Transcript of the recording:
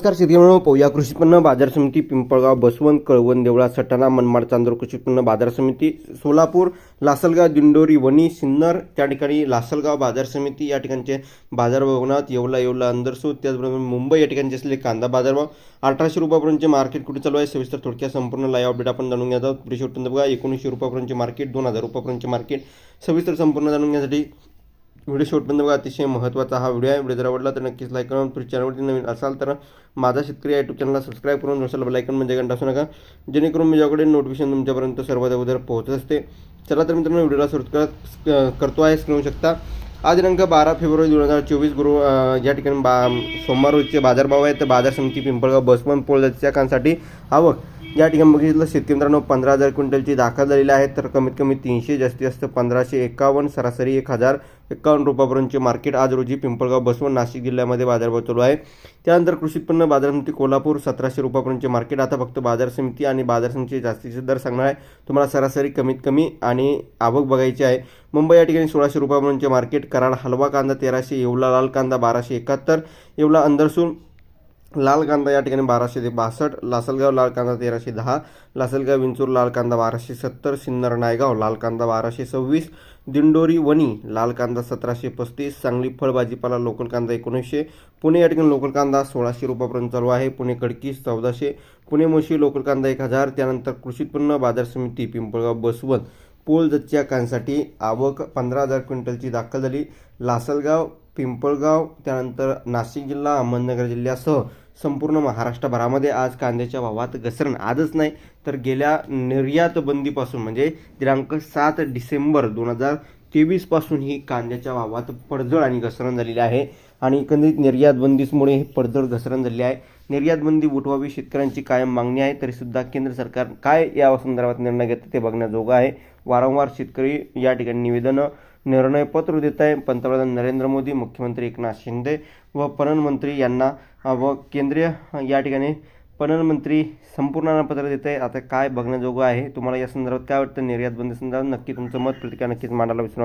नमस्कार शेतकरी पाहूया कृषी उत्पन्न बाजार समिती पिंपळगाव बसवंत कळवण देवळा सटाणा मनमाड चांदूर कृषी उत्पन्न बाजार समिती सोलापूर लासलगाव दिंडोरी वणी सिन्नर त्या ठिकाणी लासलगाव बाजार समिती या ठिकाणचे बाजार भवनात येवला येवला अंदरसूद त्याचबरोबर मुंबई या ठिकाणचे असलेले कांदा बाजारभाव अठराशे रुपयापर्यंतचे मार्केट कुठे चालू आहे? सविस्तर थोडक्यात संपूर्ण लाईव्ह अपडेट आपण जाणून घ्यायचा आहोत. कृषी उत्पन्न बघा एकोणीसशे रुपयापर्यंतचे मार्केट दोन हजार रुपयापर्यंतचे मार्केट. सविस्तर संपूर्ण जाणून घेण्यासाठी व्हिडिओ शेवटपर्यंत बघा. अतिशय महत्त्वाचा हा व्हिडिओ आहे. व्हिडिओ जर आवडला तर नक्कीच लाईक करून तुम्ही चॅनलवरती नवीन असाल तर माझा शेतकरी यूट्यूब चॅनलला सबस्क्राईब करून नसेल लाईकन म्हणजे घंटा असू नका. जेणेकरून माझ्याकडे नोटिफिकेशन तुमच्यापर्यंत सर्वात अगोदर पोहोचत असते. चला तर मित्रांनो व्हिडिओला सुरुवात करत करतो आहे स्क्रीन शकता. आज दिनांक बारा फेब्रुवारी दोन हजार चोवीस गुरु या ठिकाणी बा सोमवार रोजचे बाजारभाव आहेत. तर बाजार समिती पिंपळगाव बसमन पोळ जातीच्या कांसाठी आवक. या ठिकाणी बघितलं शेतकरी मित्रांनो पंधरा हजार क्विंटलची दाखल झालेली आहे. तर कमीत कमी तीनशे जास्तीत जास्त पंधराशे एकावन्न सरासरी एक हजार एकावन्न रुपयापर्यंतचे मार्केट आज रोजी पिंपळगाव बसवून नाशिक जिल्ह्यामध्ये बाजारभाव चालू आहे. त्यानंतर कृषी उत्पन्न बाजार समिती कोल्हापूर सतराशे रुपयापर्यंतचे मार्केट आता फक्त बाजार समिती आणि बाजार समितीचे जास्तीचे दर सांगणार आहे. तुम्हाला सरासरी कमीत कमी आणि आवक बघायची आहे. मुंबई या ठिकाणी सोळाशे रुपयापर्यंतचे मार्केट कराड हलवा कांदा तेराशे येवला लाल कांदा बाराशे एकाहत्तर येवला अंदरसून लाल कांदा या ठिकाणी बाराशे ते बासष्ट लासलगाव लाल कांदा तेराशे दहा लासलगाव विंचूर लाल कांदा बाराशे सत्तर सिन्नर नायगाव लाल कांदा बाराशे सव्वीस दिंडोरी वणी लाल कांदा सतराशे पस्तीस सांगली फळ भाजीपाला लोकल कांदा एकोणीसशे पुणे या ठिकाणी लोकल कांदा सोळाशे रुपयापर्यंत चालू आहे. पुणे कडकीस चौदाशे पुणे मोशी लोकल कांदा एक हजार त्यानंतर कृषी उत्पन्न बाजार समिती पिंपळगाव बसवंत पोल जच्च्या कांसाठी आवक पंधरा हजार क्विंटलची दाखल झाली. लासलगाव पिंपळगाव त्यानंतर नाशिक जिल्हा अहमदनगर जिल्ह्यासह संपूर्ण महाराष्ट्रभरामध्ये आज कांद्याच्या भावात घसरण आजच नाही तर गेल्या निर्यात बंदीपासून म्हणजे दिनांक सात डिसेंबर दोन हजार तेवीसपासून ही कांद्याच्या भावात पडझड आणि घसरण झालेली आहे. आणि एकंदरीत निर्यात बंदीमुळे हे पडझड घसरण झाली आहे. निर्यात बंदी उठवावी शेतकऱ्यांची कायम मागणी आहे तरीसुद्धा केंद्र सरकार काय या संदर्भात निर्णय घेतं ते बघण्याजोगं आहे. वारंवार शेतकरी या ठिकाणी निवेदनं निर्णयपत्र देत आहे. पंतप्रधान नरेंद्र मोदी मुख्यमंत्री एकनाथ शिंदे व पणनमंत्री यांना व केंद्रीय या ठिकाणी पणनमंत्री संपूर्ण पत्र देत आहे. आता काय बघण्याजोगं आहे? तुम्हाला या संदर्भात काय वाटतं? निर्यात बंदी संदर्भात नक्की तुमचं मत प्रतिक्रिया नक्कीच मांडायला विसरू